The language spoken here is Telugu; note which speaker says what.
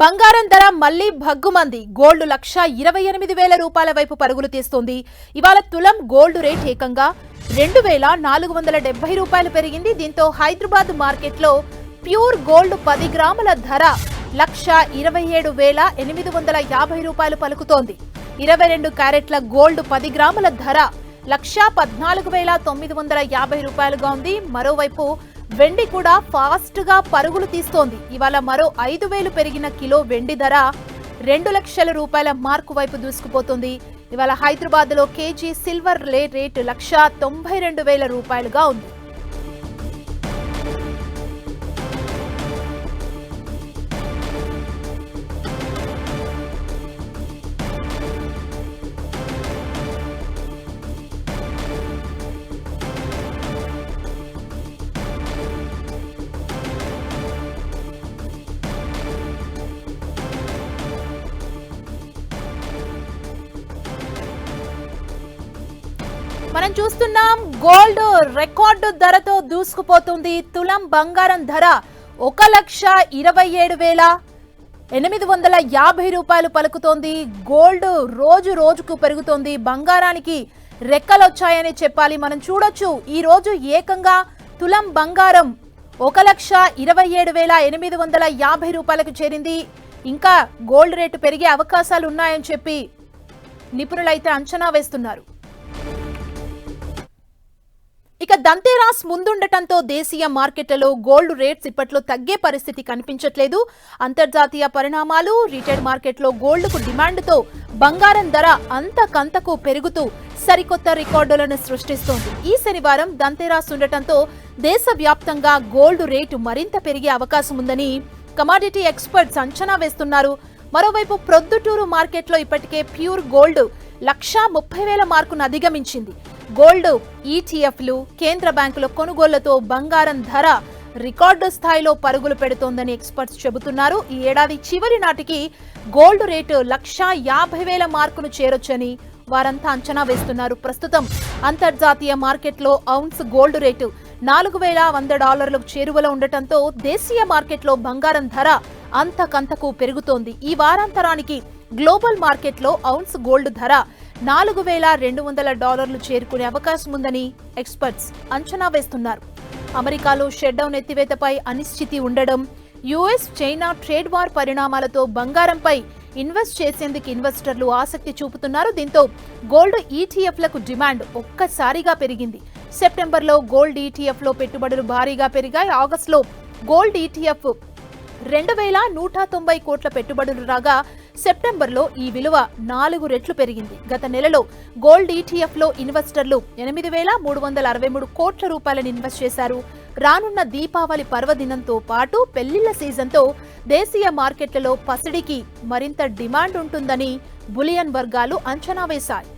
Speaker 1: బంగారం ధర మళ్ళీ భగ్గుమంది. గోల్డ్ లక్ష ఇరవై ఎనిమిది వేల రూపాయల వైపు పరుగులు తీస్తోంది. ఇవాళ తులం గోల్డ్ రేట్ ఏకంగా రెండు వేల నాలుగు వందల డెబ్బై రూపాయలు పెరిగింది. దీంతో హైదరాబాద్ మార్కెట్లో ప్యూర్ గోల్డ్ పది గ్రాముల ధర లక్ష ఇరవై ఏడు వేల ఎనిమిది వందల యాభై రూపాయలు పలుకుతోంది. ఇరవై రెండు క్యారెట్ల గోల్డ్ పది గ్రాముల ధర లక్ష పద్నాలుగు వేల తొమ్మిది వందల యాభై రూపాయలుగా ఉంది. మరోవైపు వెండి కూడా ఫాస్ట్గా పరుగులు తీస్తోంది. ఇవాళ మరో ఐదు వేలు పెరిగిన కిలో వెండి ధర రెండు లక్షల రూపాయల మార్కు వైపు దూసుకుపోతుంది. ఇవాళ హైదరాబాద్లో కేజీ సిల్వర్ లే రేటు లక్ష తొంభై రెండు వేల రూపాయలుగా ఉంది. మనం చూస్తున్నాం గోల్డ్ రికార్డు ధరతో దూసుకుపోతుంది. తులం బంగారం ధర ఒక లక్ష ఇరవై ఏడు వేల ఎనిమిది వందల యాభై రూపాయలు పలుకుతోంది. గోల్డ్ రోజు రోజుకు పెరుగుతోంది. బంగారానికి రెక్కలొచ్చాయని చెప్పాలి. మనం చూడొచ్చు ఈ రోజు ఏకంగా తులం బంగారం ఒక లక్ష ఇరవై ఏడు వేల ఎనిమిది వందల యాభై రూపాయలకు చేరింది. ఇంకా గోల్డ్ రేటు పెరిగే అవకాశాలు ఉన్నాయని చెప్పి నిపుణులైతే అంచనా వేస్తున్నారు. ఇక దంతేరాస్ ముందుండటంతో దేశీయ మార్కెట్లలో గోల్డ్ రేట్స్ ఇప్పట్లో తగ్గే పరిస్థితి కనిపించట్లేదు. అంతర్జాతీయ పరిణామాలు రిటైల్ మార్కెట్లో గోల్డ్కు డిమాండ్తో బంగారం ధర అంతకంతకు పెరుగుతూ సరికొత్త రికార్డులను సృష్టిస్తోంది. ఈ శనివారం దంతేరాస్ ఉండటంతో దేశవ్యాప్తంగా గోల్డ్ రేటు మరింత పెరిగే అవకాశం ఉందని కమాడిటీ ఎక్స్పర్ట్స్ అంచనా వేస్తున్నారు. మరోవైపు ప్రొద్దుటూరు మార్కెట్లో ఇప్పటికే ప్యూర్ గోల్డ్ లక్షా ముప్పై వేల మార్కును అధిగమించింది. గోల్డ్ ఈటీఎఫ్లు కేంద్ర బ్యాంకుల కొనుగోళ్ళతో బంగారం ధర రికార్డు స్థాయిలో పరుగులు పెడుతోందని ఎక్స్పర్ట్స్ చెబుతున్నారు. ఈ ఏడాది చివరి నాటికి గోల్డ్ రేటు లక్షా యాభై వేల మార్కును చేరొచ్చని వారంతా అంచనా వేస్తున్నారు. ప్రస్తుతం అంతర్జాతీయ మార్కెట్లో ఔన్స్ గోల్డ్ రేటు నాలుగు వేల వంద డాలర్లకు చేరువలో ఉండటంతో దేశీయ మార్కెట్లో బంగారం ధర అంతకంతకు పెరుగుతోంది. ఈ వారాంతరానికి గ్లోబల్ మార్కెట్లో ఔన్స్ గోల్డ్ ధర నాలుగు వేల రెండు వందల డాలర్లు చేరుకునే అవకాశం ఉందని ఎక్స్పర్ట్స్ అంచనా వేస్తున్నారు. అమెరికాలో షట్డౌన్ ఎత్తివేతపై అనిశ్చితి ఉండడం యుఎస్ చైనా ట్రేడ్ వార్ పరిణామాలతో బంగారంపై ఇన్వెస్ట్ చేసేందుకు ఇన్వెస్టర్లు ఆసక్తి చూపుతున్నారు. దీంతో గోల్డ్ ఈటీఎఫ్లకు డిమాండ్ ఒక్కసారిగా పెరిగింది. సెప్టెంబర్లో గోల్డ్ ఈటీఎఫ్లో పెట్టుబడులు భారీగా పెరిగాయి. ఆగస్టులో గోల్డ్ ఈటీఎఫ్ రెండు వేల నూట తొంభై కోట్ల పెట్టుబడులు రాగా సెప్టెంబర్లో ఈ విలువ నాలుగు రెట్లు పెరిగింది. గత నెలలో గోల్డ్ ఈటీఎఫ్లో ఇన్వెస్టర్లు ఎనిమిది వేల మూడు వందల అరవై మూడు కోట్ల రూపాయలను ఇన్వెస్ట్ చేశారు. రానున్న దీపావళి పర్వదినంతో పాటు పెళ్ళిళ్ళ సీజన్తో దేశీయ మార్కెట్లలో పసిడికి మరింత డిమాండ్ ఉంటుందని బులియన్ వర్గాలు అంచనా వేశాయి.